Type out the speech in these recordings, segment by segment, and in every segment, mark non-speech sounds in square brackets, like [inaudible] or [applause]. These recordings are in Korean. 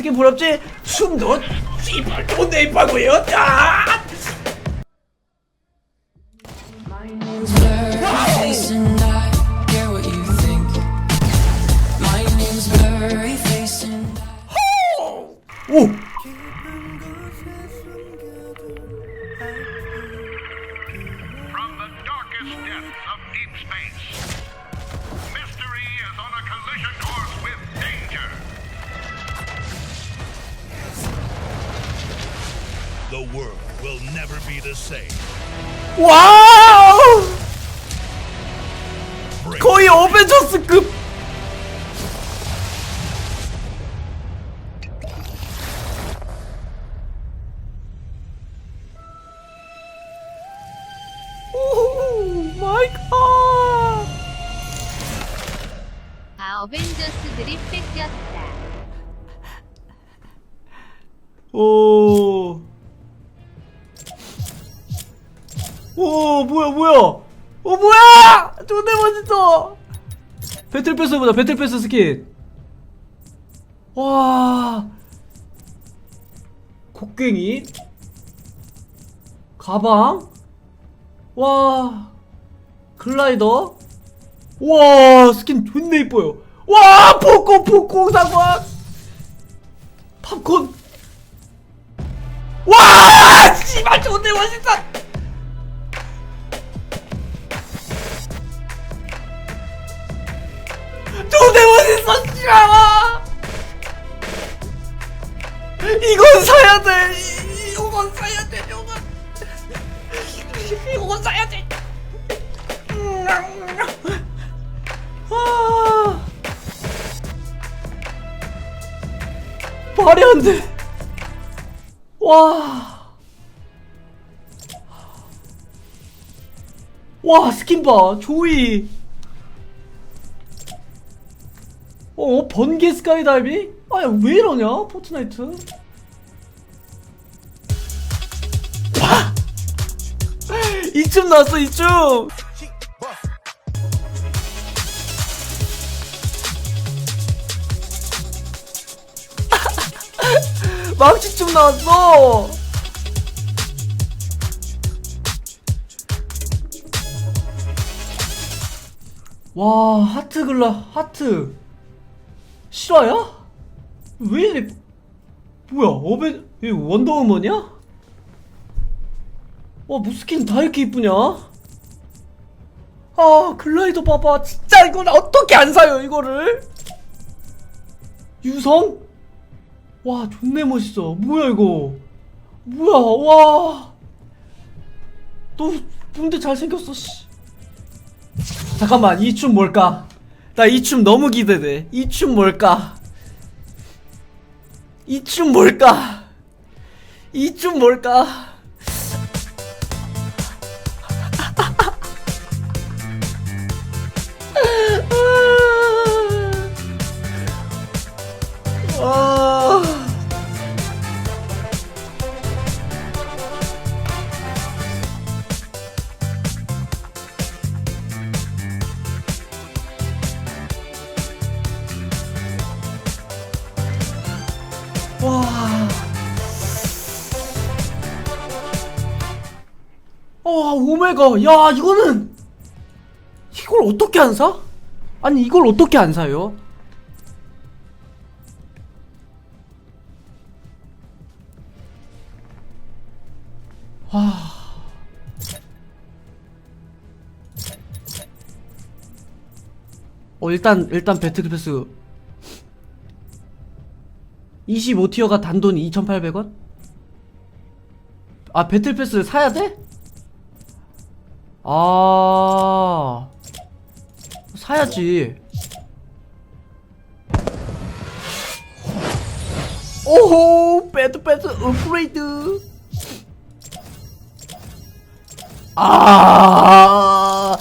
스킨 부럽지? 춤도 씨발 존내 이뻐고요 아! blurry The world will never be the same. 와우! Break 거의 어벤져스급! 오 마이 갓! 아 어벤져스들이 뺏겼다. 오. 오 뭐야 뭐야? 오 뭐야? 존나 멋있어. 배틀 패스보다 배틀 패스 스킨. 와. 곡괭이. 가방. 와. 글라이더. 와 스킨 존나 이뻐요. 와 폭공 폭공 사과. 팝콘. 와 씨발 존나 멋있다. 1500원 있어 씨발아 이건 사야 돼. 이- 이건 사야 돼 이건. 이건 사야 돼. 아, 말이 안돼와. 와 스킨 봐 조이. 어, 번개 스카이다이빙? 아, 야, 왜 이러냐? 포트나이트. 와! [laughs] 이쯤 나왔어, 이쯤! [laughs] 망치쯤 나왔어! 와, 하트 글라, 하트. 실화야? 왜 이래? 뭐야, 어벤, 이 원더우먼이야? 와, 무스킨 다 이렇게 이쁘냐? 아, 글라이더 봐봐. 진짜 이걸 어떻게 안 사요, 이거를? 유성? 와 존내 멋있어 뭐야 이거 뭐야 와너 근데 잘생겼어 씨 잠깐만 이 춤 뭘까 나 이 춤 너무 기대돼. 이 춤 뭘까? 이 춤 뭘까? 이 춤 뭘까 와. 와, 오메가. 야, 이거는 이걸 어떻게 안 사? 아니, 이걸 어떻게 안 사요? 와. 어 일단 일단 배틀패스 25티어가 단돈 2,800원? 아 배틀패스 사야 돼? 아 사야지 오호 배틀패스 업그레이드 아,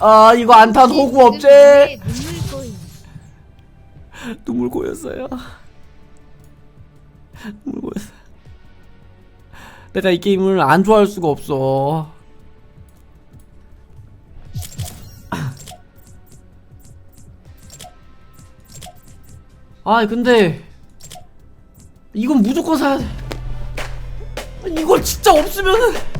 아 이거 안 탄 호구 업체. 눈물 고였어요. 고였어. 내가 이 게임을 안 좋아할 수가 없어. 아 근데 이건 무조건 사야 돼. 이걸 진짜 없으면은.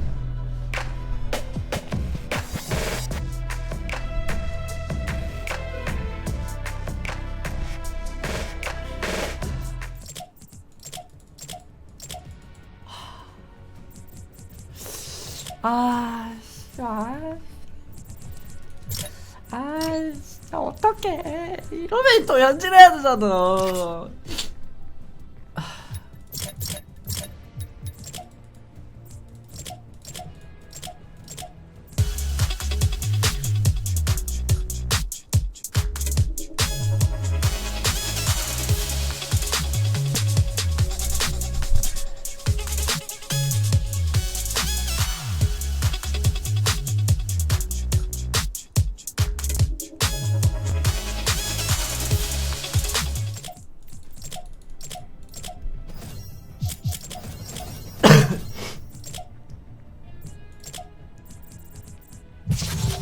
아, 진짜. 아, 진짜 어떡해. 이러면 또 연질해야 되잖아.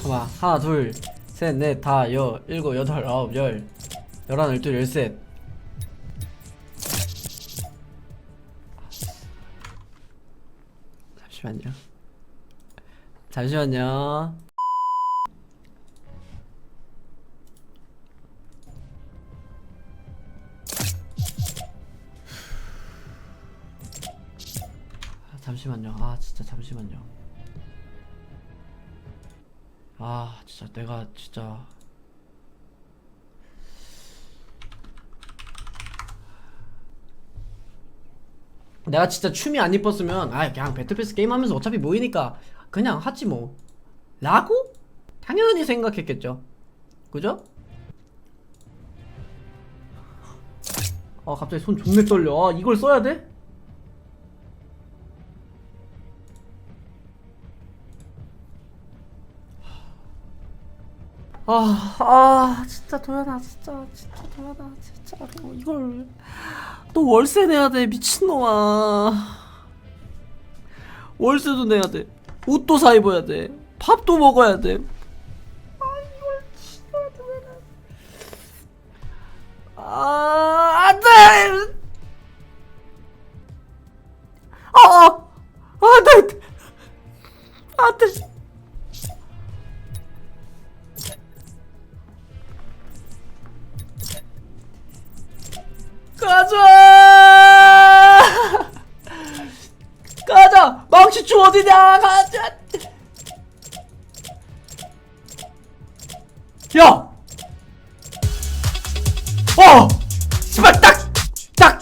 봐봐 하나 둘셋넷 다여 일곱 여덟 아홉 열. 열하나 열둘 열셋. 잠시만요. 잠시만요. 아, 잠시만요. 아 진짜 잠시만요 아 진짜 내가 진짜 내가 진짜 춤이 안 이뻤으면 아 그냥 배틀패스 게임하면서 어차피 모이니까 그냥 하지 뭐 라고? 당연히 생각했겠죠 그죠? 아 갑자기 손 존내 떨려 아 이걸 써야 돼? 아, 아, 진짜 도연아, 진짜, 진짜 도연아, 진짜 뭐 이걸 또 월세 내야 돼, 미친놈아. 월세도 내야 돼, 옷도 사 입어야 돼, 밥도 먹어야 돼. 아, 이걸 진짜 도연아. 아, 안 돼! 아, 아, 안 돼! 안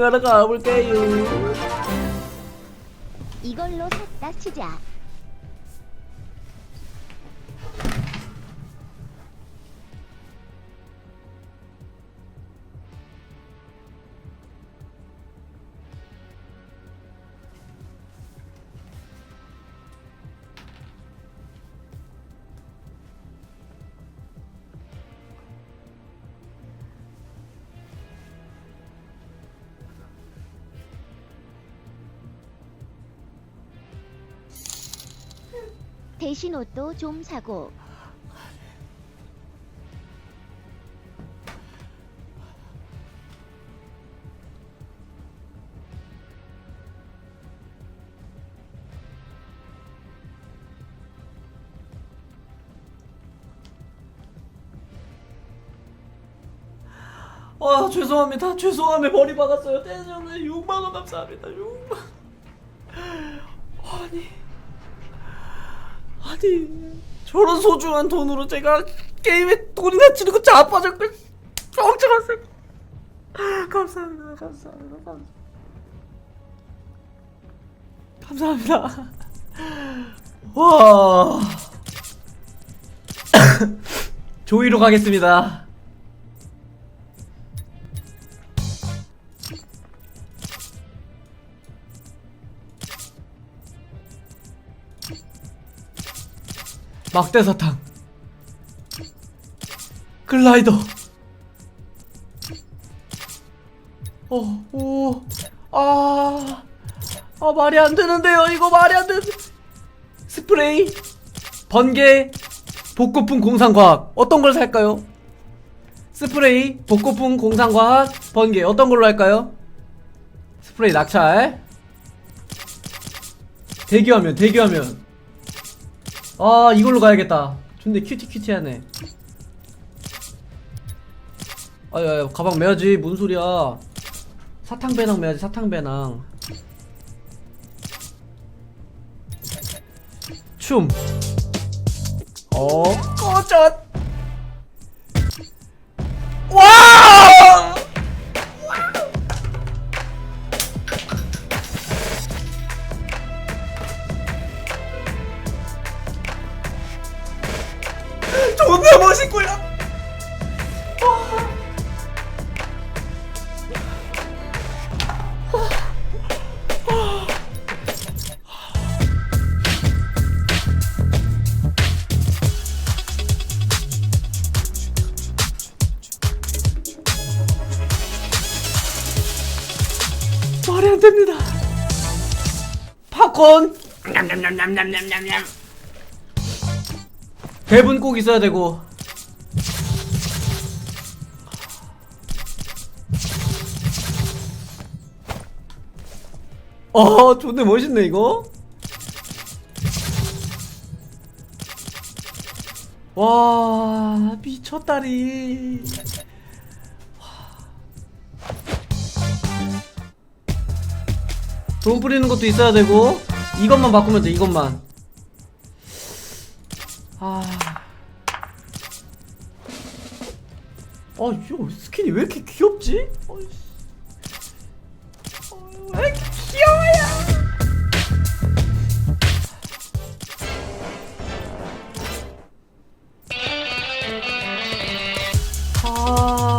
쇼핑하러 가볼게요. 이걸로 샀다 치자. 대신 옷도 좀 사고. 아 죄송합니다. 죄송함에 머리 박았어요. 대전에 6만 원 감사합니다. 6만. 아니 아니 저런 소중한 돈으로 제가 게임에 돈이나 치르고 자빠졌고 멍청하세요. 감사합니다. 감사합니다. 감사합니다. 감사합니다. 와. [laughs] 조이로 가겠습니다. 막대사탕. 글라이더. 어, 오, 아, 아, 말이 안 되는데요. 이거 말이 안 되는. 스프레이, 번개, 복고풍 공상과학. 어떤 걸 살까요? 스프레이, 복고풍 공상과학, 번개. 어떤 걸로 할까요? 스프레이 낙찰. 대기하면, 대기하면. 아, 이걸로 가야겠다. 근데 큐티 큐티하네. 아야, 가방 매야지. 뭔 소리야. 사탕 배낭 매야지. 사탕 배낭. 춤. 어, 꺼져. 멋있고요. 말이 안 됩니다. 팝콘. 냠냠냠냠냠냠냠. 대분 꼭 있어야 되고. 어, 존나 멋있네 이거. 와, 미쳤다리. 돈 뿌리는 것도 있어야 되고 이것만 바꾸면 돼 이것만 아... 아, 요 스킨이 왜 이렇게 귀엽지? 어이씨. 어, 왜 이렇게 귀여워요? 아...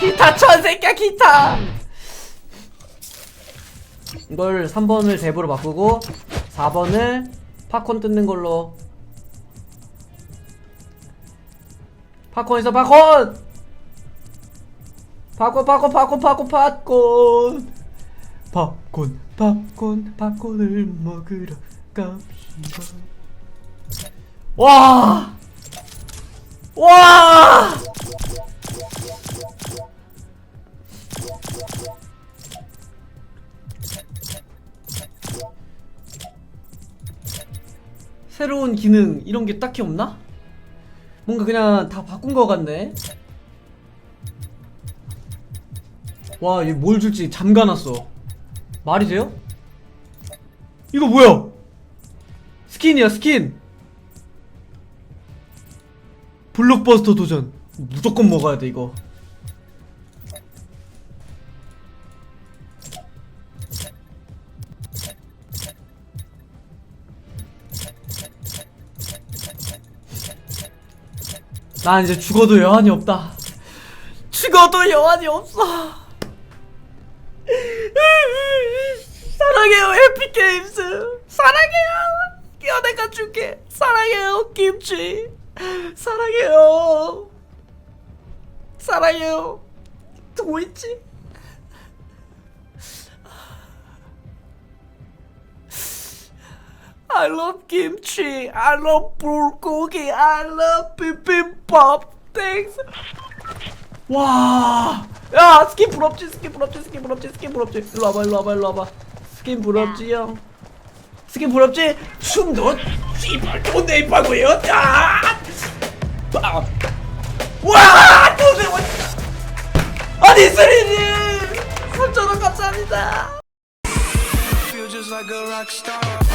기타 천 새끼야 기타 이걸 3번을 대부로 바꾸고 4번을 팝콘 뜯는 걸로. 팝콘 있어 팝콘! 팝콘 팝콘 팝콘 팝콘 팝콘! 팝콘 팝콘 팝콘을 먹으러 갑시다. 와! 와! 새로운 기능 이런 게 딱히 없나? 뭔가 그냥 다 바꾼 것 같네. 와, 얘 뭘 줄지 잠가놨어. 말이 돼요? 이거 뭐야? 스킨이야, 스킨. 블록버스터 도전. 무조건 먹어야 돼, 이거. 난 이제 죽어도 여한이 없다. 죽어도 여한이 없어. 사랑해요, 해피게임스. 사랑해요. 연애가 줄게. 사랑해요, 김치. 사랑해요. 사랑해요. 듣고 있 I love kimchi. I love 불고기. I love bibimbap. Thanks. 와. 야, 스킨 부럽지, 스킨 부럽지, 스킨 부럽지, 스킨 부럽지. 일로 와봐, 일로 와봐, 일로 와봐. 스킨 부럽지, 형. 스킨 부럽지? 춤도 씨발 돈내 입하고요. 자. 빠. 와, 돈내 와. 아니, 스리님. 3천원 감사합니다. feel just like a rock star.